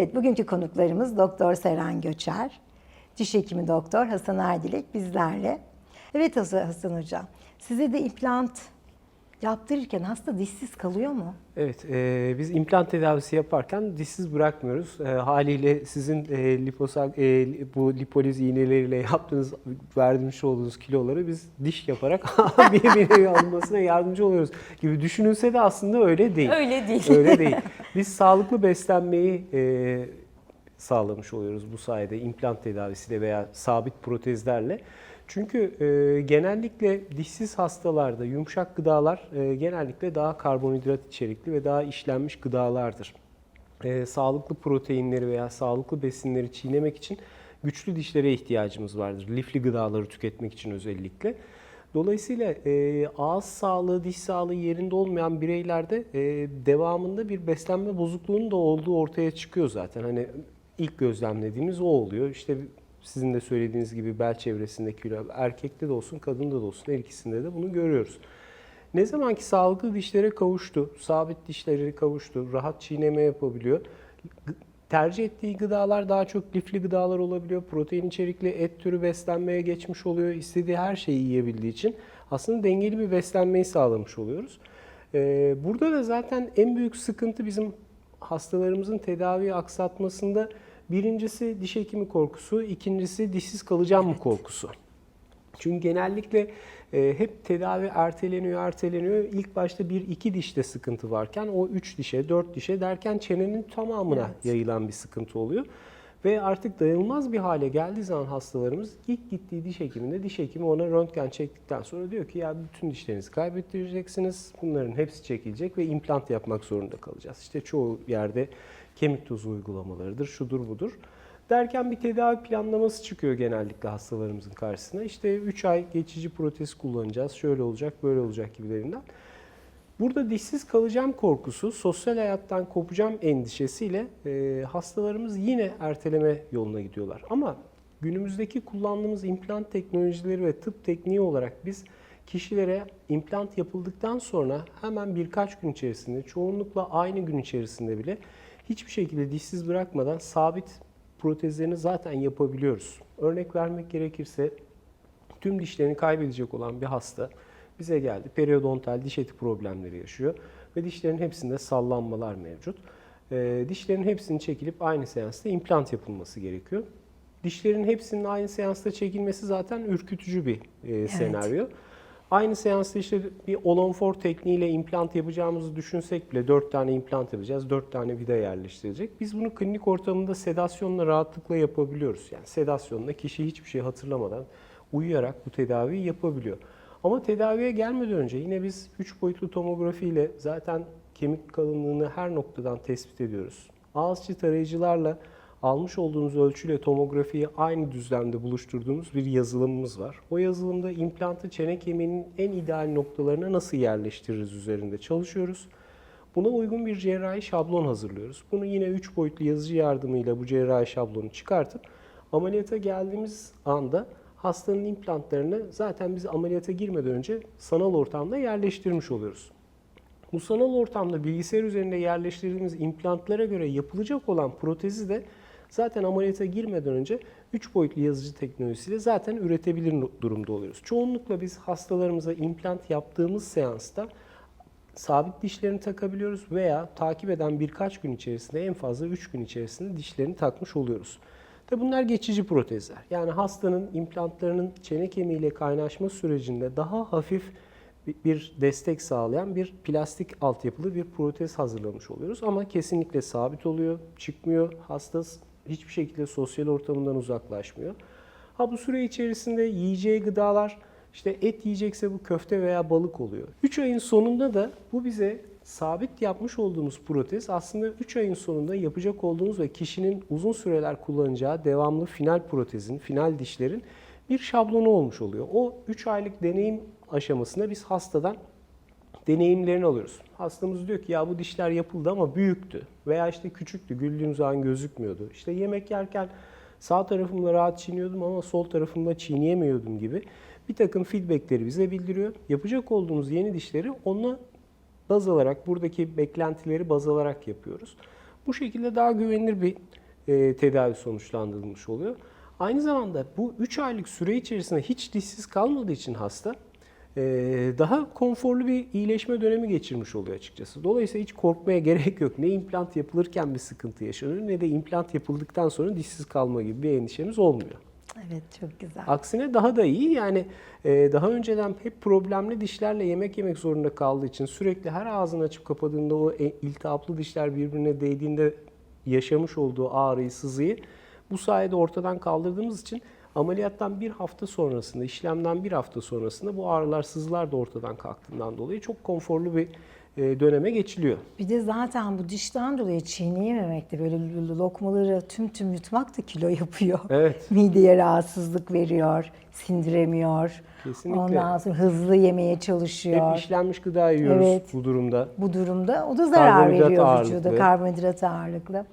Evet, bugünkü konuklarımız Doktor Seren Göçer, diş hekimi doktor Hasan Erdilek bizlerle. Evet Hasan Hocam, size de implant yaptırırken hasta dişsiz kalıyor mu? Evet, e, biz implant tedavisi yaparken dişsiz bırakmıyoruz. E, haliyle sizin e, liposak, e, bu lipoliz iğneleriyle yaptığınız, vermiş olduğunuz kiloları biz diş yaparak bir nevi alınmasına yardımcı oluyoruz gibi düşünülse de aslında öyle değil. Öyle değil. Öyle değil. Biz sağlıklı beslenmeyi e, sağlamış oluyoruz bu sayede implant tedavisiyle veya sabit protezlerle. Çünkü e, genellikle dişsiz hastalarda yumuşak gıdalar e, genellikle daha karbonhidrat içerikli ve daha işlenmiş gıdalardır. E, sağlıklı proteinleri veya sağlıklı besinleri çiğnemek için güçlü dişlere ihtiyacımız vardır. Lifli gıdaları tüketmek için özellikle. Dolayısıyla e, ağız sağlığı, diş sağlığı yerinde olmayan bireylerde e, devamında bir beslenme bozukluğunun da olduğu ortaya çıkıyor zaten. Hani ilk gözlemlediğimiz o oluyor. İşte sizin de söylediğiniz gibi bel çevresindeki kilo erkekte de olsun, kadında da olsun her ikisinde de bunu görüyoruz. Ne zaman ki sağlıklı dişlere kavuştu, sabit dişleri kavuştu, rahat çiğneme yapabiliyor. Tercih ettiği gıdalar daha çok lifli gıdalar olabiliyor. Protein içerikli et türü beslenmeye geçmiş oluyor. İstediği her şeyi yiyebildiği için aslında dengeli bir beslenmeyi sağlamış oluyoruz. Ee, burada da zaten en büyük sıkıntı bizim hastalarımızın tedaviyi aksatmasında birincisi diş hekimi korkusu, ikincisi dişsiz kalacağım mı korkusu. Çünkü genellikle e, hep tedavi erteleniyor, erteleniyor. İlk başta bir iki dişte sıkıntı varken o üç dişe, dört dişe derken çenenin tamamına Evet. yayılan bir sıkıntı oluyor. Ve artık dayanılmaz bir hale geldiği zaman hastalarımız ilk gittiği diş hekiminde diş hekimi ona röntgen çektikten sonra diyor ki ya bütün dişlerinizi kaybettireceksiniz. Bunların hepsi çekilecek ve implant yapmak zorunda kalacağız. İşte çoğu yerde kemik tozu uygulamalarıdır, şudur budur. Derken bir tedavi planlaması çıkıyor genellikle hastalarımızın karşısına. İşte 3 ay geçici protez kullanacağız, şöyle olacak, böyle olacak gibilerinden. Burada dişsiz kalacağım korkusu, sosyal hayattan kopacağım endişesiyle e, hastalarımız yine erteleme yoluna gidiyorlar. Ama günümüzdeki kullandığımız implant teknolojileri ve tıp tekniği olarak biz kişilere implant yapıldıktan sonra hemen birkaç gün içerisinde, çoğunlukla aynı gün içerisinde bile hiçbir şekilde dişsiz bırakmadan sabit protezlerini zaten yapabiliyoruz. Örnek vermek gerekirse tüm dişlerini kaybedecek olan bir hasta bize geldi. Periodontal diş eti problemleri yaşıyor ve dişlerin hepsinde sallanmalar mevcut. Ee, dişlerin hepsinin çekilip aynı seansta implant yapılması gerekiyor. Dişlerin hepsinin aynı seansta çekilmesi zaten ürkütücü bir e, senaryo. Aynı seansta işte bir olonfor tekniğiyle implant yapacağımızı düşünsek bile 4 tane implant yapacağız, 4 tane vida yerleştirecek. Biz bunu klinik ortamında sedasyonla rahatlıkla yapabiliyoruz. Yani sedasyonla kişi hiçbir şey hatırlamadan uyuyarak bu tedaviyi yapabiliyor. Ama tedaviye gelmeden önce yine biz 3 boyutlu tomografi ile zaten kemik kalınlığını her noktadan tespit ediyoruz. Ağız içi tarayıcılarla almış olduğumuz ölçüyle tomografiyi aynı düzlemde buluşturduğumuz bir yazılımımız var. O yazılımda implantı çene kemiğinin en ideal noktalarına nasıl yerleştiririz üzerinde çalışıyoruz. Buna uygun bir cerrahi şablon hazırlıyoruz. Bunu yine 3 boyutlu yazıcı yardımıyla bu cerrahi şablonu çıkartıp ameliyata geldiğimiz anda hastanın implantlarını zaten biz ameliyata girmeden önce sanal ortamda yerleştirmiş oluyoruz. Bu sanal ortamda bilgisayar üzerinde yerleştirdiğimiz implantlara göre yapılacak olan protezi de zaten ameliyata girmeden önce 3 boyutlu yazıcı teknolojisiyle zaten üretebilir durumda oluyoruz. Çoğunlukla biz hastalarımıza implant yaptığımız seansta sabit dişlerini takabiliyoruz veya takip eden birkaç gün içerisinde en fazla 3 gün içerisinde dişlerini takmış oluyoruz. Tabi bunlar geçici protezler. Yani hastanın implantlarının çene kemiğiyle kaynaşma sürecinde daha hafif bir- destek sağlayan bir plastik altyapılı bir protez hazırlamış oluyoruz. Ama kesinlikle sabit oluyor, çıkmıyor. Hasta hiçbir şekilde sosyal ortamından uzaklaşmıyor. Ha bu süre içerisinde yiyeceği gıdalar işte et yiyecekse bu köfte veya balık oluyor. 3 ayın sonunda da bu bize sabit yapmış olduğumuz protez aslında 3 ayın sonunda yapacak olduğumuz ve kişinin uzun süreler kullanacağı devamlı final protezin, final dişlerin bir şablonu olmuş oluyor. O 3 aylık deneyim aşamasında biz hastadan deneyimlerini alıyoruz. Hastamız diyor ki ya bu dişler yapıldı ama büyüktü veya işte küçüktü, güldüğüm zaman gözükmüyordu. İşte yemek yerken sağ tarafımla rahat çiğniyordum ama sol tarafımla çiğneyemiyordum gibi bir takım feedbackleri bize bildiriyor. Yapacak olduğumuz yeni dişleri onunla baz alarak, buradaki beklentileri baz alarak yapıyoruz. Bu şekilde daha güvenilir bir e, tedavi sonuçlandırılmış oluyor. Aynı zamanda bu 3 aylık süre içerisinde hiç dişsiz kalmadığı için hasta daha konforlu bir iyileşme dönemi geçirmiş oluyor açıkçası. Dolayısıyla hiç korkmaya gerek yok. Ne implant yapılırken bir sıkıntı yaşanıyor ne de implant yapıldıktan sonra dişsiz kalma gibi bir endişemiz olmuyor. Evet çok güzel. Aksine daha da iyi yani e, daha önceden hep problemli dişlerle yemek yemek zorunda kaldığı için sürekli her ağzını açıp kapadığında o e- iltihaplı dişler birbirine değdiğinde yaşamış olduğu ağrıyı, sızıyı bu sayede ortadan kaldırdığımız için ameliyattan bir hafta sonrasında, işlemden bir hafta sonrasında bu ağrılar, sızılar da ortadan kalktığından dolayı çok konforlu bir e, döneme geçiliyor. Bir de zaten bu dişten dolayı çiğneyememek de böyle lokmaları tüm tüm yutmak da kilo yapıyor. Evet. Mideye rahatsızlık veriyor, sindiremiyor. Kesinlikle. Ondan sonra hızlı yemeye çalışıyor. Hep işlenmiş gıda yiyoruz Evet. bu durumda. Bu durumda o da zarar veriyor vücuda karbonhidrat ağırlıklı.